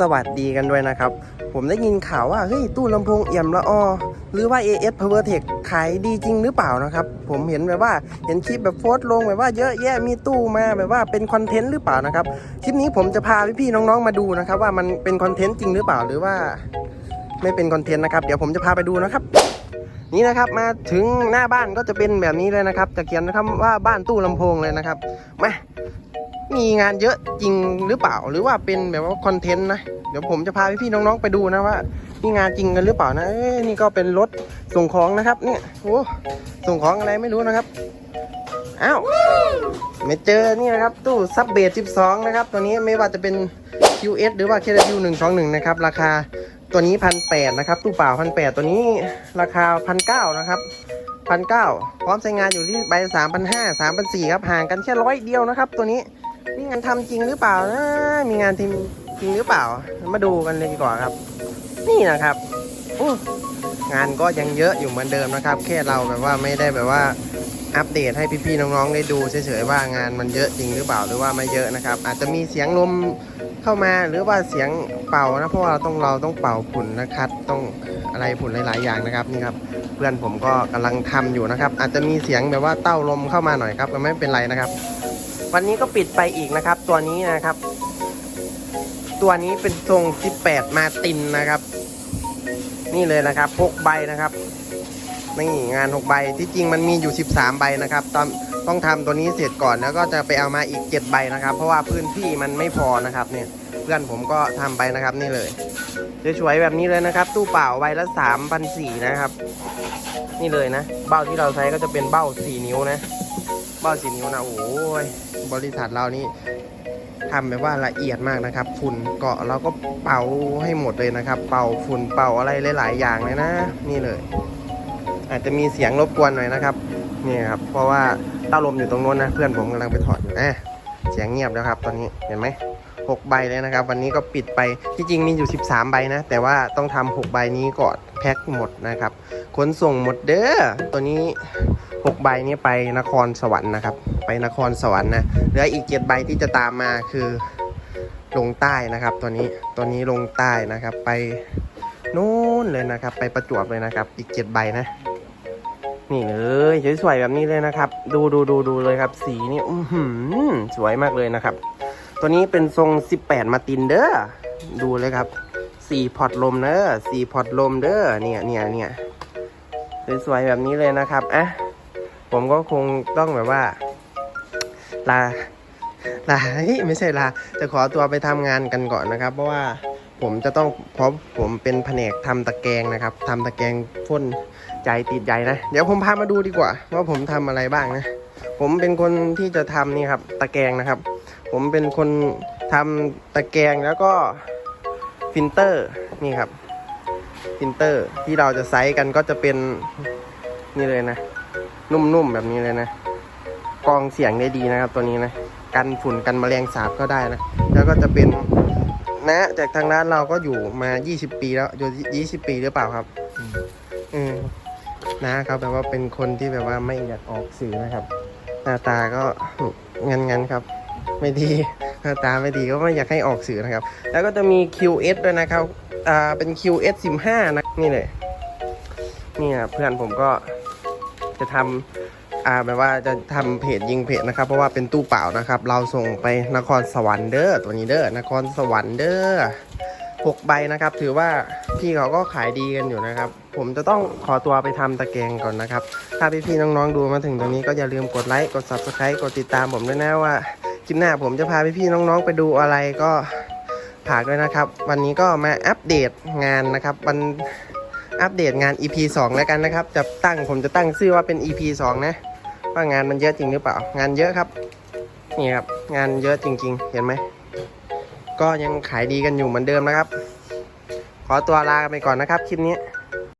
สวัสดีกันด้วยนะครับ ผมได้ยินข่าวว่าเฮ้ยตู้ลำโพงเอี่ยมละออหรือว่า AS Power Tech ขายดีจริงหรือเปล่านะครับ ผมเห็นแบบว่าเห็นคลิปแบบโพสต์ลงแบบว่าเยอะแยะมีตู้มาแบบว่าเป็นคอนเทนต์หรือเปล่านะครับคลิปนี้ผมจะพาพี่ๆน้องๆมาดูนะครับ ว่ามันเป็นคอนเทนต์จริงหรือเปล่าหรือว่า ไม่เป็นคอนเทนต์นะครับ เดี๋ยวผมจะพาไปดูนะครับนี่นะครับมาถึงหน้าบ้านก็จะเป็นแบบนี้เลยนะครับ จะเขียนนะครับว่าบ้านตู้ลำโพงเลยนะครับมา มีงานเยอะจริงหรือเปล่า หรือว่าเป็นแบบว่าคอนเทนต์นะ เดี๋ยวผมจะพาพี่ๆน้องๆไปดูนะว่ามีงานจริงกันหรือเปล่านะเอ้ยนี่ก็เป็นรถส่งของนะครับ เนี่ยโอ้ส่งของอะไรไม่รู้นะครับอ้าวไม่เจอนี่นะครับตู้ซับเบส12 นะครับ ตัวนี้ไม่ว่าจะเป็น QS หรือว่า KW 121 นะครับ ราคาตัวนี้พันแปดนะครับ ตู้เปล่าพันแปดตัวนี้ราคาพันเก้านะครับพันเก้าพร้อมใช้งานอยู่ที่ใบสามพันห้าสามพันสี่ครับห่างกันแค่ร้อยเดียวนะครับ ตัวนี้ มีงานทำจริงหรือเปล่านะ มีงานทีมจริงหรือเปล่า มาดูกันเลยดีกว่าครับ นี่นะครับงานก็ยังเยอะอยู่เหมือนเดิมนะครับ แค่เราแบบว่าไม่ได้แบบว่าอัปเดตให้พี่ๆน้องๆได้ดูเฉยๆว่างานมันเยอะจริงหรือเปล่าหรือว่าไม่เยอะนะครับ อาจจะมีเสียงลมเข้ามาหรือว่าเสียงเป่านะเพราะว่าเราต้องเราต้องเป่าฝุ่นนะครับ ต้องอะไรฝุ่นหลาย ๆ อย่างนะครับนี่ครับ เพื่อนผมก็กำลังทำอยู่นะครับ อาจจะมีเสียงแบบว่าเต้าลมเข้ามาหน่อยครับก็ไม่เป็นไรนะครับ วันนี้ก็ปิดไปอีกนะครับ ตัวนี้นะครับ ตัวนี้เป็นทรง 18 มาตินนะครับ นี่เลยนะครับ6ใบนะครับนี่งาน 6 ใบที่จริงมันมีอยู่ 13 ใบนะครับตอนต้องทำตัวนี้เสร็จก่อนแล้วก็จะไปเอามาอีก 7 ใบนะครับ เพราะว่าพื้นที่มันไม่พอนะครับ เนี่ยเพื่อนผมก็ทำไปนะครับนี่เลยสวยๆแบบนี้เลยนะครับ ตู้เปล่าใบละ3 0 0 นะครับ นี่เลยนะ เบ้าที่เราใช้ก็จะเป็นเบ้า 4 นิ้วนะ เบ้า4นิ้วนะโอ้ยบริษัทเรานี่ทำแบบว่าละเอียดมากนะครับ ฝุ่นเกาะเราก็เป่าให้หมดเลยนะครับ เป่าฝุ่นเป่าอะไรหลายๆอย่างเลยนะ นี่เลย อาจจะมีเสียงรบกวนหน่อยนะครับนี่ครับเพราะว่าเต้าลมอยู่ตรงโน้นนะ เพื่อนผมกำลังไปถอดอยู่อะเสียงเงียบแล้วครับ ตอนนี้เห็นไหมหกใบเลยนะครับ วันนี้ก็ปิดไปที่จริงมีอยู่ 13 ใบนะ แต่ว่าต้องทำหกใบนี้ก่อนแพ็คหมดนะครับขนส่งหมดเด้อตัวนี้ 6ใบนี้ไปนครสวรรค์นะครับ ไปนครสวรรค์นะเหลืออีก7ใบที่จะตามมาคือลงใต้นะครับ ตัวนี้ตัวนี้ลงใต้นะครับ ไปนู่นเลยนะครับ ไปประจวบเลยนะครับ อีก7ใบนะ นี่เลยสวยๆแบบนี้เลยนะครับ ดูดูดูดูเลยครับ สีนี่อือหือสวยมากเลยนะครับ ตัวนี้เป็นทรง 18 มาตินเด้อดูเลยครับสีพอร์ตลมเด้อสีพอร์ตลมเด้อเนี่ยเนี่ยเนี่ยสวยๆแบบนี้เลยนะครับอะ ผมก็คงต้องแบบว่าลาลาไม่ใช่ลาจะขอตัวไปทำงานกันก่อนนะครับ เพราะว่าผมจะต้องเพราะผมเป็นแผนกทำตะแกรงนะครับทำตะแกรงพ่นใจติดใจนะ เดี๋ยวผมพามาดูดีกว่า ว่าผมทำอะไรบ้างนะ ผมเป็นคนที่จะทำนี่ครับ ตะแกรงนะครับ ผมเป็นคนทำตะแกรงแล้วก็ฟิลเตอร์นี่ครับฟิลเตอร์ที่เราจะไซส์กันก็จะเป็นนี่เลยนะ นุ่มๆแบบนี้เลยนะกรองเสียงได้ดีนะครับตัวนี้นะกันฝุ่นกันแมลงสาบก็ได้นะ แล้วก็จะเป็นนะ จากทางร้านเราก็อยู่มา 20 ปีแล้วอยู่20 ปีหรือเปล่าครับอืมนะครับแบบว่าเป็นคนที่แบบว่าไม่อยากออกสื่อนะครับ หน้าตาก็งันงันๆครับ ไม่ดีหน้าตาไม่ดีก็ไม่อยากให้ออกสื่อนะครับ แล้วก็จะมี QS ด้วยนะครับอ่าเป็น QS 15นะนี่เลยนี่นะเพื่อนผมก็ จะทำอ่าแบบว่าจะทำเพจยิงเพจนะครับ เพราะว่าเป็นตู้เปล่านะครับ เราส่งไปนครสวรรค์เด้อตัวนี้เด้อนครสวรรค์เด้อหกใบนะครับ ถือว่าพี่เขาก็ขายดีกันอยู่นะครับ ผมจะต้องขอตัวไปทำตะแกรงก่อนนะครับ ถ้าพี่ๆน้องๆดูมาถึงตรงนี้ก็อย่าลืมกดไลค์กด subscribe กดติดตามผมด้วยนะว่าคลิปหน้าผมจะพาพี่ๆน้องๆไปดูอะไรก็ฝากด้วยนะครับ วันนี้ก็มาอัปเดตงานนะครับวัน อัปเดตงาน EP 2 แล้วกันนะครับ จะตั้งผมจะตั้งชื่อว่าเป็น EP 2 นะ ว่างานมันเยอะจริงหรือเปล่า งานเยอะครับ นี่ครับ งานเยอะจริง ๆ เห็นไหม ก็ยังขายดีกันอยู่เหมือนเดิมนะครับ ขอตัวลาไปก่อนนะครับคลิปนี้